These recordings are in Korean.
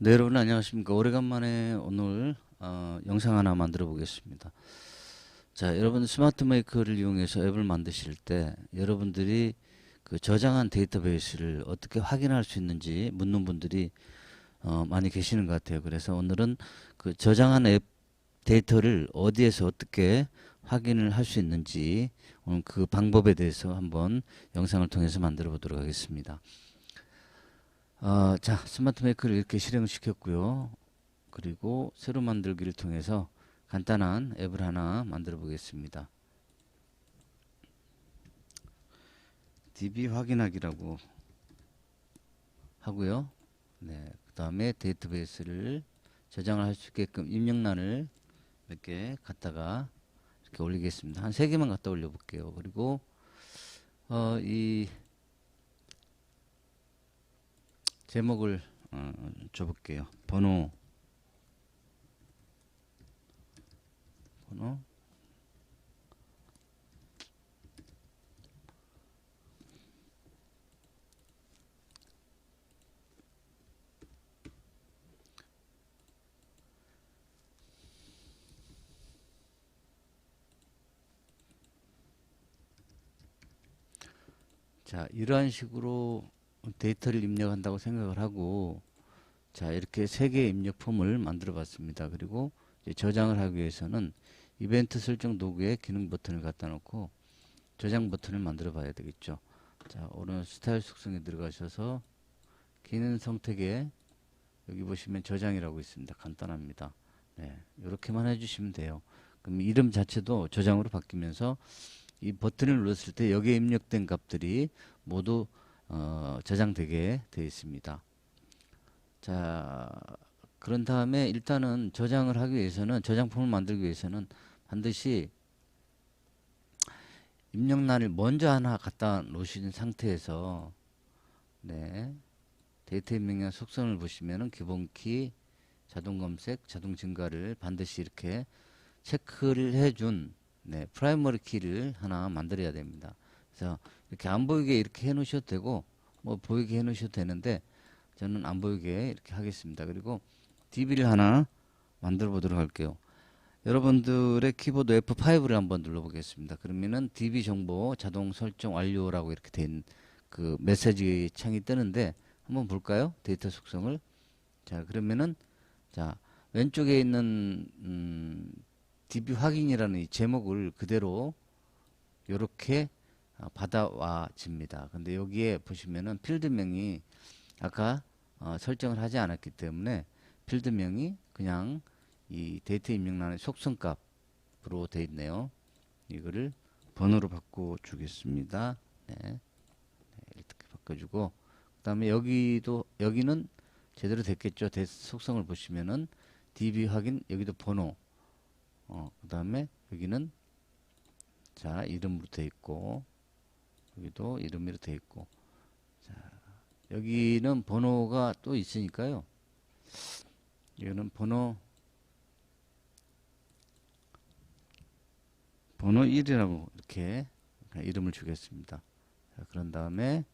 네, 여러분 안녕하십니까. 오래간만에 오늘 어, 영상 하나 만들어 보겠습니다. 자, 여러분 스마트 메이커를 이용해서 앱을 만드실 때 여러분들이 그 저장한 데이터베이스를 어떻게 확인할 수 있는지 묻는 분들이 어, 많이 계시는 것 같아요. 그래서 오늘은 그 저장한 앱 데이터를 어디에서 어떻게 확인을 할 수 있는지 오늘 그 방법에 대해서 한번 영상을 통해서 만들어 보도록 하겠습니다. 어, 자, 스마트 메이커를 이렇게 실행을 시켰고요. 그리고 새로 만들기를 통해서 간단한 앱을 하나 만들어 보겠습니다. DB 확인하기라고 하고요. 네, 그 다음에 데이터베이스를 저장을 할 수 있게끔 입력란을 이렇게 갖다가 이렇게 올리겠습니다. 한 세 개만 갖다 올려 볼게요. 그리고 어, 이 제목을 어, 줘볼게요. 번호 번호 자 이러한 식으로 데이터를 입력한다고 생각을 하고 자 이렇게 세 개의 입력 폼을 만들어 봤습니다. 그리고 저장을 하기 위해서는 이벤트 설정 도구에 기능 버튼을 갖다 놓고 저장 버튼을 만들어 봐야 되겠죠. 자 오른 스타일 속성에 들어가셔서 기능 선택에 여기 보시면 저장이라고 있습니다. 간단합니다. 네, 이렇게만 해주시면 돼요. 그럼 이름 자체도 저장으로 바뀌면서 이 버튼을 눌렀을 때 여기에 입력된 값들이 모두 어, 저장되게 되어 있습니다. 자, 그런 다음에 일단은 저장을 하기 위해서는 저장품을 만들기 위해서는 반드시 입력란을 먼저 하나 갖다 놓으신 상태에서 네, 데이터 입력량 속성을 보시면은 기본키, 자동 검색, 자동 증가를 반드시 이렇게 체크를 해준 네, 프라이머리 키를 하나 만들어야 됩니다. 그래서 이렇게 안 보이게 이렇게 해 놓으셔도 되고 뭐 보이게 해 놓으셔도 되는데 저는 안 보이게 이렇게 하겠습니다. 그리고 DB를 하나 만들어 보도록 할게요. 여러분들의 키보드 F5를 한번 눌러 보겠습니다. 그러면은 DB 정보 자동 설정 완료라고 이렇게 된 그 메시지 창이 뜨는데 한번 볼까요? 데이터 속성을. 자, 그러면은 자, 왼쪽에 있는 음, DB 확인이라는 이 제목을 그대로 이렇게 어, 받아와집니다. 근데 여기에 보시면은 필드명이 아까 어, 설정을 하지 않았기 때문에 필드명이 그냥 이 데이터 입력란의 속성값으로 되어 있네요. 이거를 번호로 바꿔 주겠습니다. 네. 네, 이렇게 바꿔 주고 그 다음에 여기도 여기는 제대로 됐겠죠. 데 속성을 보시면은 DB 확인 여기도 번호 어, 그 다음에 여기는 자 되어 있고 여기도 이름으로 되어 있고. 자 여기는 번호가 또 있으니까요. 이거는 번호 번호 1이라고 이렇게 이름을 주겠습니다. 자, 그런 다음에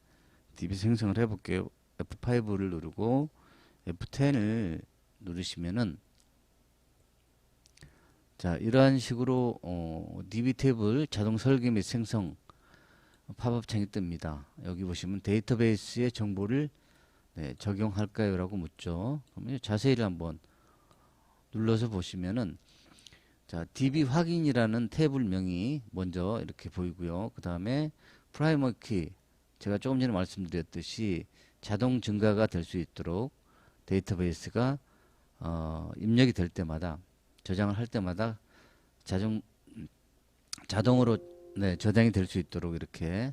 DB 생성을 해 볼게요. F5를 누르고 F10을 누르시면은 자 이러한 식으로 어, DB 탭을 자동 설계 및 생성 팝업 창이 뜹니다. 여기 보시면 데이터베이스의 정보를 네, 적용할까요? 라고 묻죠. 그러면 자세히를 한번 눌러서 보시면은 자 DB 확인이라는 테이블명이 먼저 이렇게 보이고요. 그 다음에 프라이머리 키 제가 조금 전에 말씀드렸듯이 자동 증가가 될 수 있도록 데이터베이스가 어, 입력이 될 때마다 저장을 할 때마다 자동 자동으로 네, 저장이 될 수 있도록 이렇게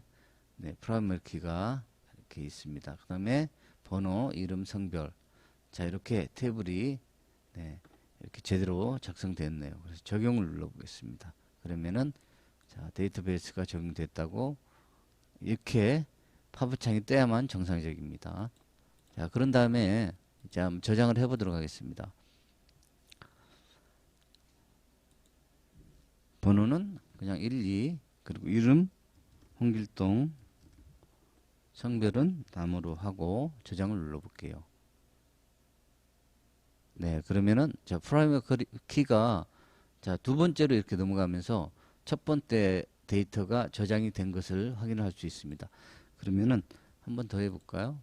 네, 프라이머리 키가 이렇게 있습니다. 그 다음에 번호, 이름, 성별 자 이렇게 테이블이 네, 이렇게 제대로 작성됐네요. 그래서 적용을 눌러보겠습니다. 그러면은 자 데이터베이스가 적용됐다고 이렇게 팝업 창이 떠야만 정상적입니다. 자 그런 다음에 이제 저장을 해 보도록 하겠습니다. 번호는 그냥 1, 2 그리고 이름 홍길동 성별은 남으로 하고 저장을 눌러 볼게요. 네, 그러면은 자 프라이머리 커리- 키가 자 두 번째로 이렇게 넘어가면서 첫 번째 데이터가 저장이 된 것을 확인할 수 있습니다. 그러면은 한 번 더 해볼까요?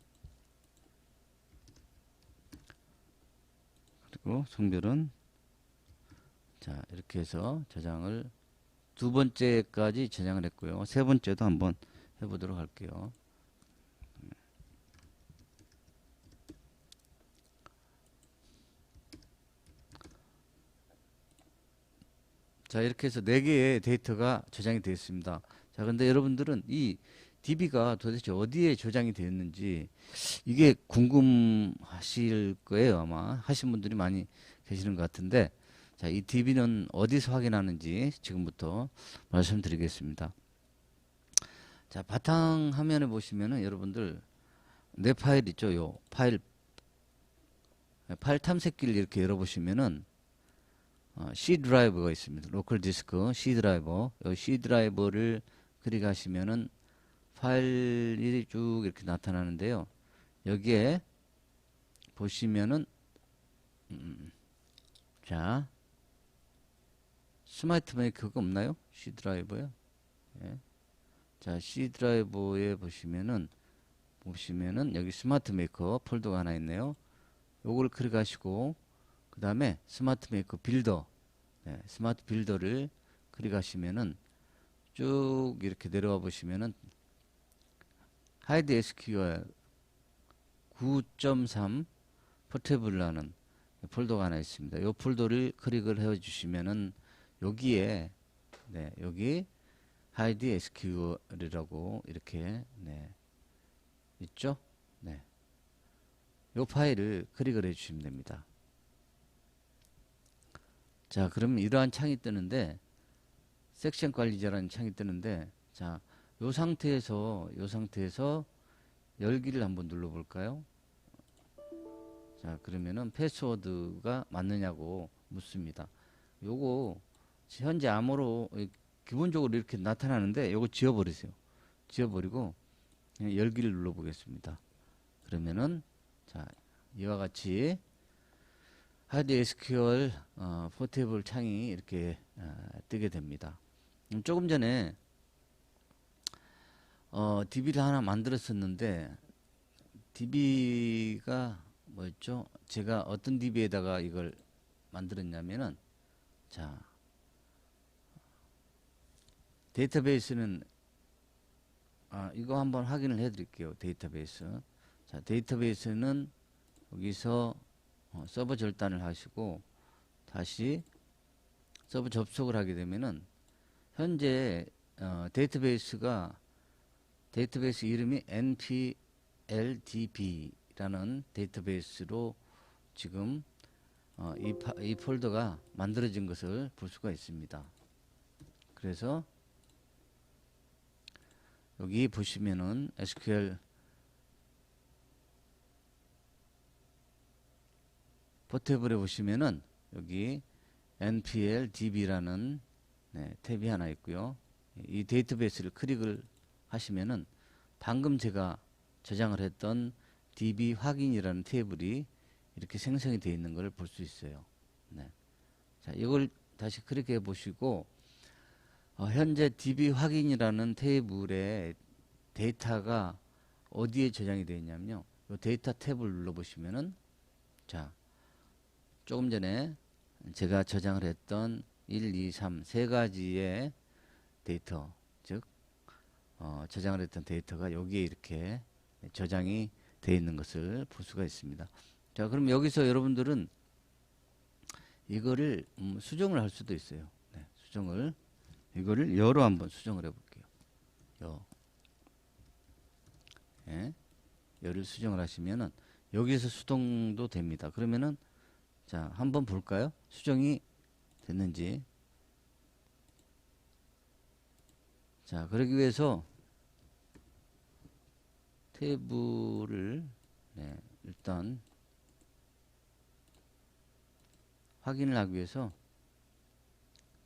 그리고 성별은 자 이렇게 해서 저장을 두 번째까지 저장을 했고요. 세 번째도 한번 해보도록 할게요. 자 이렇게 해서 네 개의 데이터가 저장이 되어 있습니다. 자 근데 여러분들은 이 DB가 도대체 어디에 저장이 되었는지 이게 궁금하실 거예요 아마 하신 분들이 많이 계시는 것 같은데 자 이 DB는 어디서 확인하는지 지금부터 말씀드리겠습니다. 자 바탕 화면에 보시면은 여러분들 내 파일 있죠 요 파일 파일 탐색기를 이렇게 열어보시면은 어, C 드라이버가 있습니다. 로컬 디스크 C 드라이버. 이 C 드라이버를 클릭하시면은 파일이 쭉 이렇게 나타나는데요. 여기에 보시면은 음, 자 스마트 메이커가 없나요? C 드라이버요. 예. 자 C 드라이버에 보시면은 보시면은 여기 스마트 메이커 폴더가 하나 있네요. 요걸 클릭하시고 그 다음에 스마트 메이커 빌더 네, 스마트 빌더를 클릭하시면은 쭉 이렇게 내려와 보시면은 하이드 SQL 9.3 포테블라는 폴더가 하나 있습니다. 이 폴더를 클릭을 해 주시면은 여기에 네, 여기 하이드 SQL이라고 이렇게 네, 있죠? 네. 이 파일을 클릭을 해 주시면 됩니다. 자, 그러면 이러한 창이 뜨는데 섹션 관리자라는 창이 뜨는데 자, 요 상태에서 요 상태에서 열기를 한번 눌러 볼까요? 자, 그러면은 패스워드가 맞느냐고 묻습니다. 요거 현재 암호로 기본적으로 이렇게 나타나는데 요거 지워 버리세요. 지워 버리고 그냥 열기를 눌러 보겠습니다. 그러면은 자, 이와 같이 하드 SQL 어, 포테이블 창이 이렇게 어, 뜨게 됩니다. 음, 조금 전에 어, DB를 하나 만들었었는데 DB가 뭐였죠? 제가 어떤 DB에다가 이걸 만들었냐면은 자 데이터베이스는 아, 이거 한번 확인을 해 드릴게요. 데이터베이스. 자, 데이터베이스는 여기서 어, 서버 절단을 하시고 다시 서버 접속을 하게 되면은 현재 어, 데이터베이스가 데이터베이스 이름이 npldb라는 데이터베이스로 지금 어, 이, 파, 이 폴더가 만들어진 것을 볼 수가 있습니다. 그래서 여기 보시면은 SQL 포테이블에 보시면은 여기 npl db라는 네, 탭이 하나 있고요. 이 데이터베이스를 클릭을 하시면은 방금 제가 저장을 했던 db 확인이라는 테이블이 이렇게 생성이 되어 있는 것을 볼 수 있어요. 네. 자, 이걸 다시 클릭해 보시고 어, 현재 db 확인이라는 테이블에 데이터가 어디에 저장이 되어 있냐면요. 이 데이터 탭을 눌러 보시면은 자, 조금 전에 제가 저장을 했던 1, 2, 3 세 가지의 데이터, 즉 어, 저장을 했던 데이터가 여기에 이렇게 저장이 되어 있는 것을 볼 수가 있습니다. 자, 그럼 여기서 여러분들은 이거를 음, 수정을 할 수도 있어요. 네, 수정을 이거를 여로 한번 수정을 해볼게요. 여, 예, 여를 수정을 하시면은 여기서 수동도 됩니다. 그러면은 자, 한번 볼까요? 수정이 됐는지. 자, 그러기 위해서 테이블을 네, 일단 확인을 하기 위해서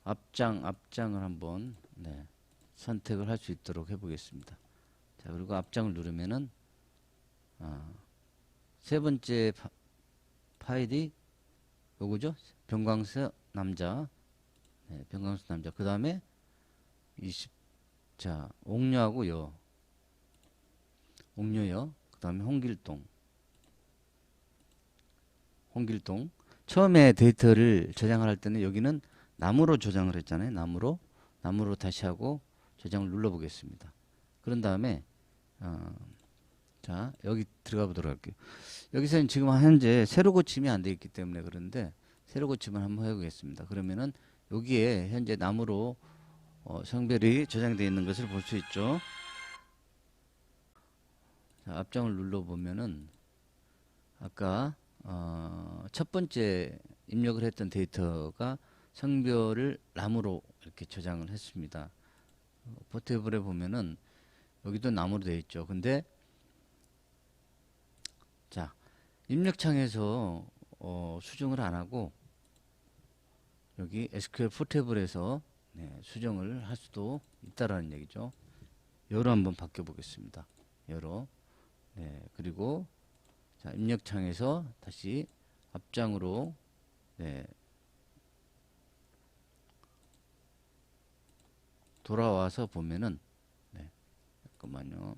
앞장, 앞장을 한번 네, 선택을 할 수 있도록 해보겠습니다. 자, 그리고 앞장을 누르면은 아, 세 번째 파, 파일이 요거죠. 병광수 남자. 네, 병광수 남자. 그 다음에 20. 자, 옥녀하고 여. 옥녀여. 그 다음에 홍길동. 홍길동. 처음에 데이터를 저장을 할 때는 여기는 나무로 저장을 했잖아요. 나무로. 나무로 다시 하고 저장을 눌러 보겠습니다. 그런 다음에 어, 자 여기 들어가 보도록 할게요. 여기서는 지금 현재 새로 고침이 안 돼 있기 때문에 그런데 새로 고침을 한번 해보겠습니다. 그러면은 여기에 현재 나무로 어, 성별이 저장되어 있는 것을 볼 수 있죠. 자, 앞장을 눌러 보면은 아까 어, 첫 번째 입력을 했던 데이터가 성별을 나무로 이렇게 저장을 했습니다. 어, 포트블에 보면은 여기도 나무로 되어 있죠. 근데 자 입력창에서 어, 수정을 안 하고 여기 SQL 포트블에서 네, 수정을 할 수도 있다라는 얘기죠. 여로 한번 바뀌어 보겠습니다. 여로 네, 그리고 자, 입력창에서 다시 앞장으로 네, 돌아와서 보면은 네, 잠깐만요.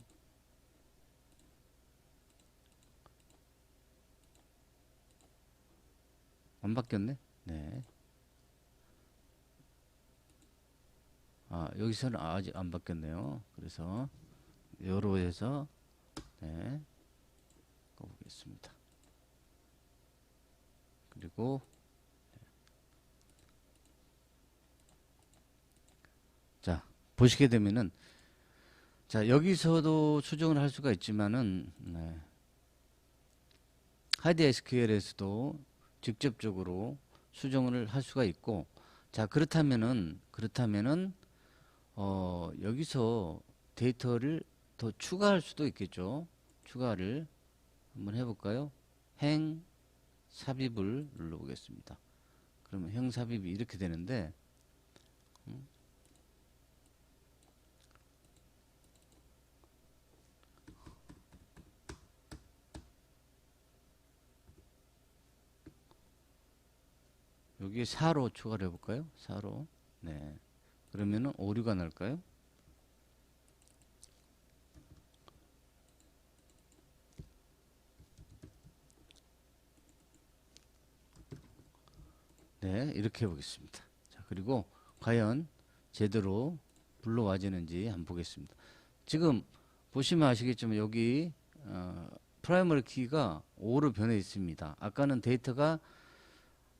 안 바뀌었네. 네. 아, 여기서는 아직 안 바뀌었네요. 그래서 해서 네. 꺼보겠습니다. 그리고 자 보시게 되면은 자 여기서도 수정을 할 수가 있지만은 네. 하드 SQL에서도 직접적으로 수정을 할 수가 있고 자 그렇다면은 그렇다면은 어 여기서 데이터를 더 추가할 수도 있겠죠? 추가를 한번 해볼까요? 행 삽입을 눌러보겠습니다. 그러면 행 삽입이 이렇게 되는데 여기에 4로 추가를 해볼까요? 4로. 네. 그러면은 오류가 날까요? 네, 이렇게 해보겠습니다. 자, 그리고 과연 제대로 불러와지는지 한번 보겠습니다. 지금 보시면 아시겠지만 여기 어, 프라이머리 키가 5로 변해 있습니다. 아까는 데이터가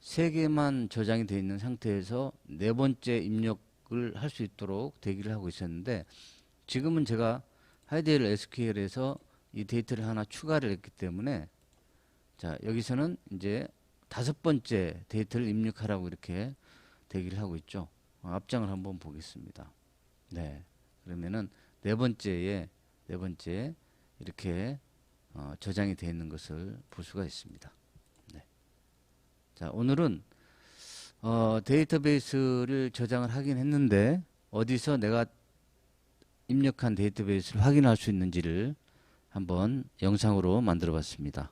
세 개만 저장이 되어 있는 상태에서 네 번째 입력을 할 수 있도록 대기를 하고 있었는데 지금은 제가 하이데일 SQL에서 이 데이터를 하나 추가를 했기 때문에 자 여기서는 이제 다섯 번째 데이터를 입력하라고 이렇게 대기를 하고 있죠. 어, 앞장을 한번 보겠습니다. 네 그러면은 네 번째에 네 번째 이렇게 어, 저장이 되어 있는 것을 볼 수가 있습니다. 자, 오늘은 어, 데이터베이스를 저장을 하긴 했는데 어디서 내가 입력한 데이터베이스를 확인할 수 있는지를 한번 영상으로 만들어 봤습니다.